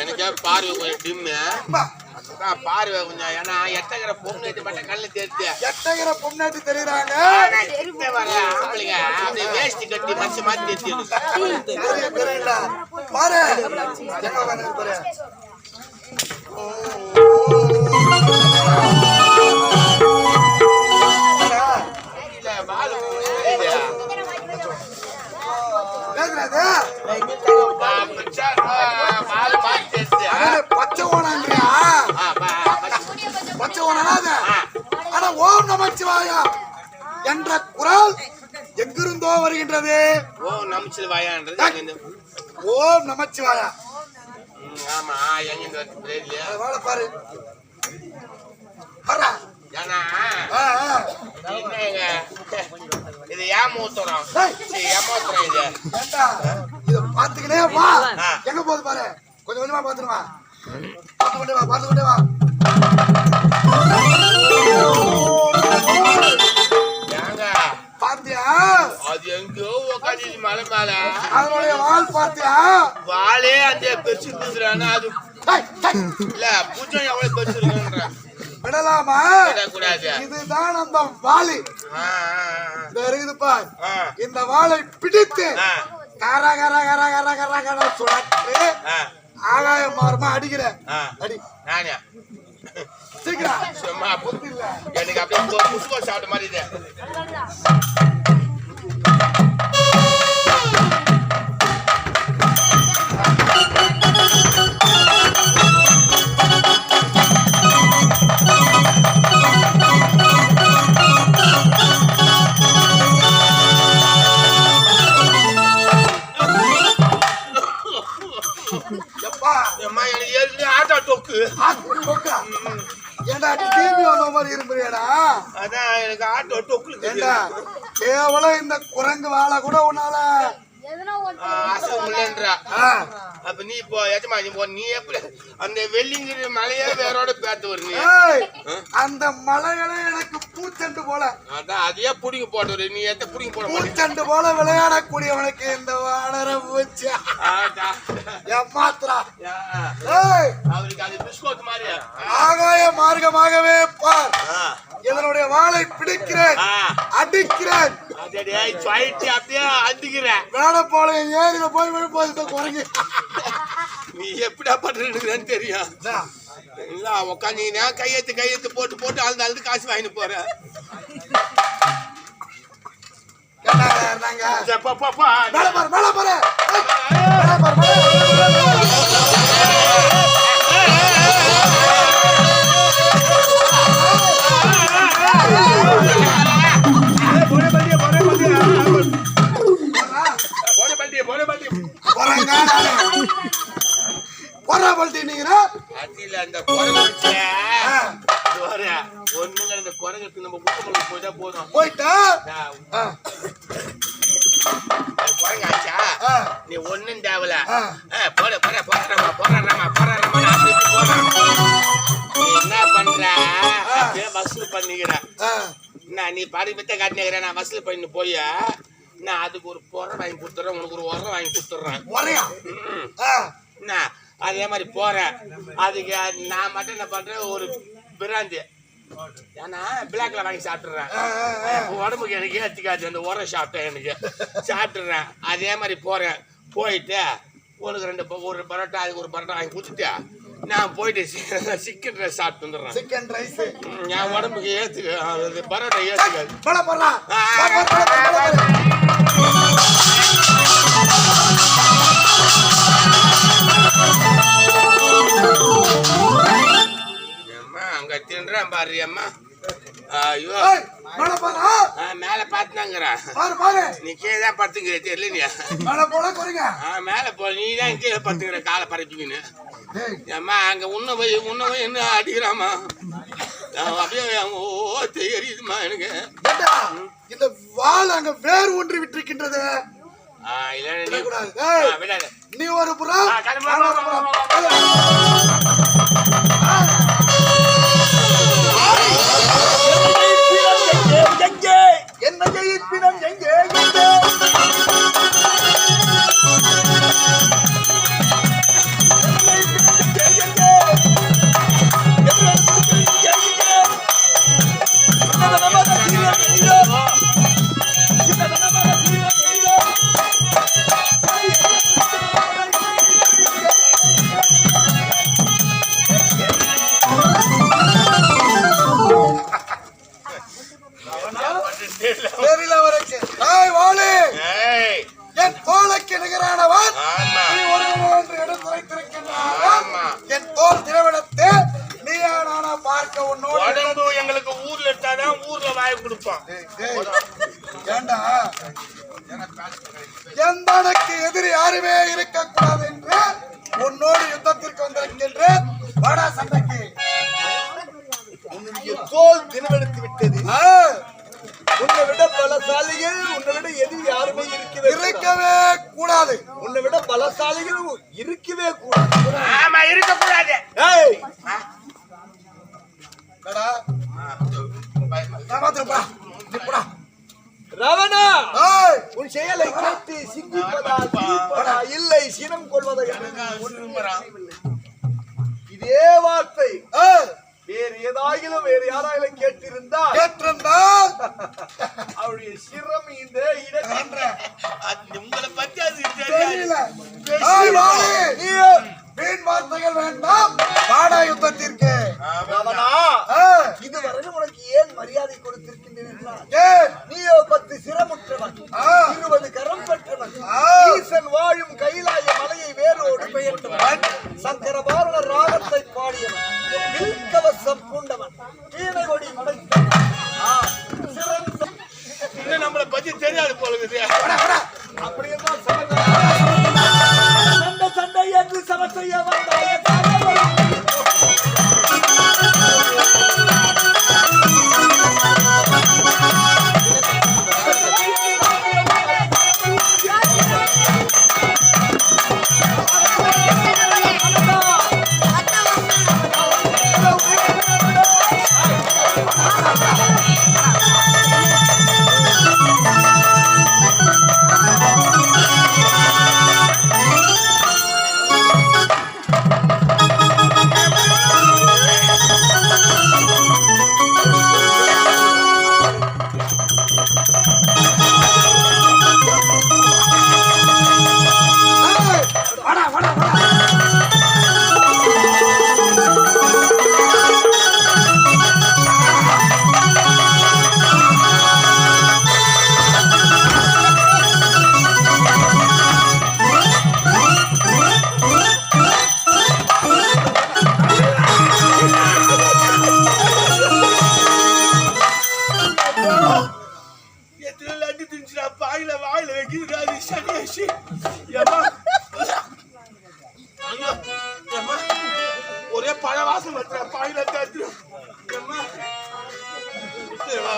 எனக்கே பார்வை கொஞ்சம் டிம்மு. பார்வை கொஞ்சம். ஏன்னா எட்டகிற இது மட்டும் கண்ணு தெரியுது. எட்டகிற பொண்ணாட்டி தெரியுறாங்க. ஆம்பளைங்க? அப்படியே வேஷ்டி கட்டி மச்ச தெரியும், பாரு. நமச்சிவாயா என்ற குரல் எங்கிருந்தோ வருகின்றது. ஓ நமிச்சல் வாயான்றது எங்க இருந்து? ஓம் நமச்சிவாயா. ஆமா எங்க பாரு. ஏன்னா இது? ஏமாத்துறோம் இது இத? வா. எங்க போகுது பாரு? கொஞ்சம் கொஞ்சமா பாத்துட்டு வா. பார்த்து கொண்டே வா பார்த்து கொண்டே வா. அது எங்கேயோ உட்காந்து மலை மேல. அதனுடைய வால் பாத்தியா வாளே அந்த பெருசு இருக்குதுறானா அது இல்ல பூஜை எவ்வளவு பெருசு இருக்குன்ற விடலாமா? கூடாது இதுதான் அந்த வாலி. இருக்குது பார். இந்த வாளை பிடித்து கர கர கர கர கர கர சுழற்று ஆகாய மாறுமா அடிக்கிற? அடி. நானே. சீக்கிரம். சும்மா புத்தி இல்ல எனக்கு அப்படியே புஷ்பா சாப்பிட்ட மாதிரி இது. கேவலம் இந்த குரங்கு வாழை கூட உன்னால ஆசை உள்ளன்றா ஆ, அப்ப நீ இப்போ எஜமா நீ போ நீ எப்படி அந்த வெள்ளிங்கிற மலையே வேறோட பேத்து வர அந்த மலைகளே எனக்கு பூச்செண்டு போல. அதான் அதையே புடிங்க போட்டு நீ எத்த புடிங்க போட பூச்செண்டு போல விளையாடக்கூடியவனுக்கு இந்த வானர பூச்சி. ஏமாத்துறா ஏய். அவருக்கு அது பிஸ்கோத் மாதிரி ஆகாய மார்க்கமாகவே பார். இதனுடைய வாளை பிடிக்கிறேன். அடிக்கிறேன். அப்படியே அடிக்கிறேன் வேடப்பாளையம் ஏரியில போய் விழுப்போது இந்த குரங்கு நீ எப்படியா பண்றேன்னு தெரியும்? இல்ல உட்காந்து கையெழுத்து கையெழுத்து போட்டு போட்டு அழுது அழுது காசு வாங்கிட்டு போறேன். மேல பாரு மேல பாரு. ஏய், மேல பாரு. ஒண்ணும் தேவல. போட அப்படி இப்படி போடுறான் நீ என்ன பண்ற? அப்படியே வசூல் பண்ணிக்கிற. ஆ. நான் நீ பாதி வித்த காட்டினேங்கிற நான் வசூல் பண்ணி போய்? நான் அதுக்கு ஒரு பொறை வாங்கி கொடுத்துட்றேன் உனக்கு ஒரு உரம் வாங்கி கொடுத்துட்றேன். உரையா? என்ன அதே மாதிரி போறேன் அதுக்கு நான் மட்டும் என்ன பண்றேன் ஒரு பிராந்தி. ஏன்னா பிளாக்ல வாங்கி சாப்பிட்டுறேன். உடம்புக்கு எனக்கு ஏத்திக்காது அந்த உரம் சாப்பிட்டேன் எனக்கு. சாப்பிட்டுறேன். அதே மாதிரி போறேன். போயிட்டு? உனக்கு ரெண்டு ஒரு பரோட்டா அதுக்கு ஒரு பரோட்டா வாங்கி கொடுத்துட்டு நான் போயிட்டு சிக்கன் ரைஸ் சாப்பிட்டு வந்துடுறேன். Chicken rice. என் உடம்புக்கு ஏத்துக்கு பரோட்டா ஏத்துக்காது. அங்க தின்றேன் பாரு அம்மா. ஐயோ. மேல பாத்துனாங்கிறேன் பாரு. பாரு நீ கீழே தான் படுத்துங்கிற தெரியல நீ மேல போட குறைங்க. மேல போ நீ தான் கீழே படுத்துங்கிற காலை பரப்பிக்கின்னு ஏய், அம்மா அங்க உன்ன போய் உன்ன போய் என்ன அடிக்கிறாமா அப்படியே ஓ தெரியுதுமா எனக்கு. இந்த வால் அங்க வேர் ஒன்று விட்டிருக்கின்றது. நீ ஒரு புறம். ஆ, கிளம்பு, நான் ஒரு வா, வா, புறம். வா, வா, என்ன ஜெயிப்பினம் எங்கே எந்தனக்கு எதிரி யாருமே இருக்கக்கூடாது என்று உன்னோடு யுத்தத்திற்கு வந்திருக்கின்றேன். வாடா சண்டைக்கு உன்னுடைய தோல் தினவெடுத்து விட்டது. உன்னை விட பலசாலிகள் உன்னை விட எதிரி யாருமே இருக்கவே கூடாது. இருக்கவே கூடாது. உன்னை விட பலசாலிகள் இருக்கவே கூடாது. ஆமா ஏய். நீ போடா. ரவணா உன் செயலை கேட்டு சிந்திப்பதா சிரிப்பதா இல்லை சினம் கொள்வதா என்று இதே வார்த்தை வேறு ஏதாயிலும் வேறு யாராயிலும் கேட்டிருந்தால் கேட்டிருந்தால்? அவருடைய சிரம் இந்த இடத்தில் உங்களை பத்தி அது தெரியல. வில்கவசம் பூண்டவன் வீணை கொடி படைத்தவன் நம்மளை பத்தி தெரியாது போல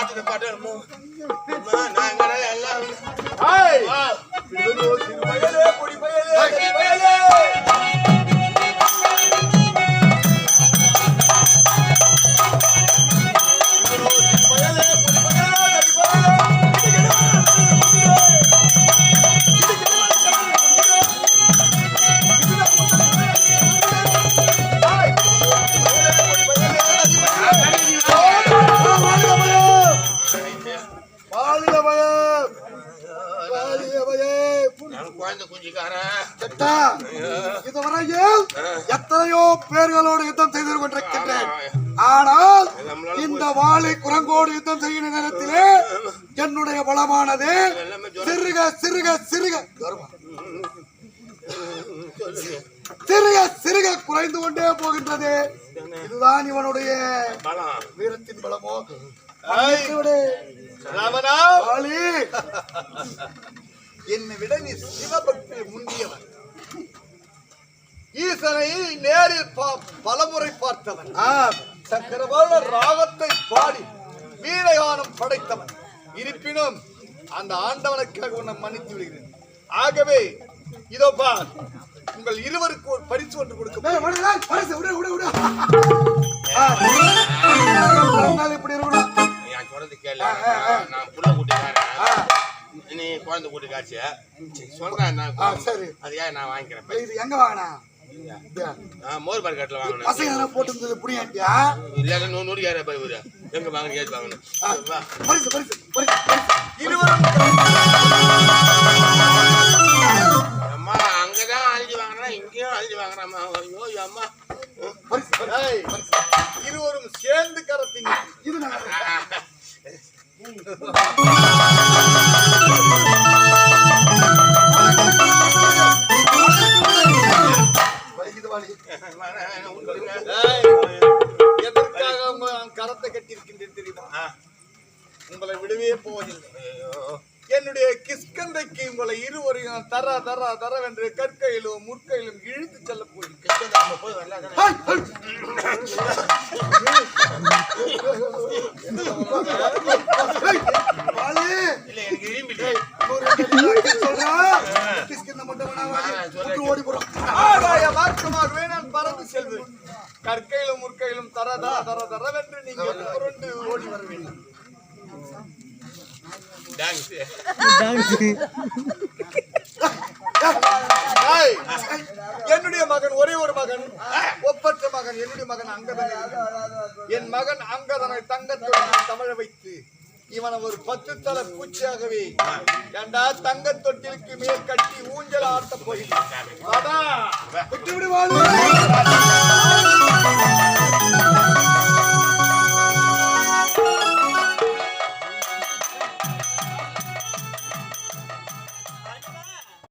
பாட்டு நான் எங்கடா எல்லாம் இந்த வாளை குரங்கோடு யுத்தம் செய்கிற நேரத்திலே என்னுடைய பலமானது சிறுக சிறுக சிறுக. சிறுக சிறுக குறைந்து கொண்டே போகின்றது. இதுதான் இவனுடைய வீரத்தின் பலமோ? என்னை விட நீ சிவபக்தி முந்தியவன். ஈசனை நேரில் பா- பலமுறை பார்த்தவன். ஆம். சக்கரவாள ராகத்தை பாடி வீரகானம் படைத்தவன். இருப்பினும் அந்த ஆண்டவனுக்காக உன்னை மன்னித்து விடுகிறேன். ஆகவே இதோ பார் உங்கள் இருவருக்கு ஒரு பரிசு ஒன்று கொடுக்க பரிசு, விடு, விடு, விடு. இப்படி இருக்கணும். என் சொல்றது கேளு. நான் புள்ள கூட்டிக்காரன். நீ குழந்தை கூட்டி காட்சி சொல்றேன் நான் சரி. அது ஏன் நான் வாங்கிக்கிறேன். இது எங்க வாங்கினா? மோர் மார்க்கெட்ல வாங்கினேன் பசங்க எதனா போட்டு இருந்தது இல்லைன்னா நூறு நூறு ஏற போய் இவரு. எங்க வாங்கணும் ஏது வாங்கணும். வா. பரிசு பரிசு பரிசு பரிசு. இருவரும் அம்மா அங்கதான் அழிஞ்சு வாங்குறேன் இங்கேயும் அழிஞ்சு வாங்குறாம்மா ஐயோ அம்மா. இருவரும் சேர்ந்து கரத்தின் இது எதற்காக அவங்க கரத்தை கட்டியிருக்கின்றேன் தெரியுமா. உங்களை விடவே போவதில்லை. என்னுடைய கிஸ்கந்தைக்கு உங்களை இருவரையும் நான் தர தர தரவென்று கற்கையிலும் முற்கையிலும் இழுத்து செல்ல போகிறேன். ஓடி போறோம். மார்க்கமாகவே நான் பறந்து செல்வேன் கற்கையிலும் முற்கையிலும் தர தர தர தரவென்று நீங்கள் புரண்டு ஓடி வர வேண்டும். என்னுடைய மகன் ஒரே ஒரு மகன் ஒப்பற்ற மகன் என்னுடைய மகன் அங்கதனை. என் மகன் அங்கதனை தங்கத்தொட்டில் தமிழ வைத்து இவனை ஒரு பத்து தல பூச்சியாகவே. ஏண்டா தங்க தொட்டிலுக்கு மேல் கட்டி ஊஞ்சல் ஆட்ட போயிட்டான் விட்டு விடுவாங்க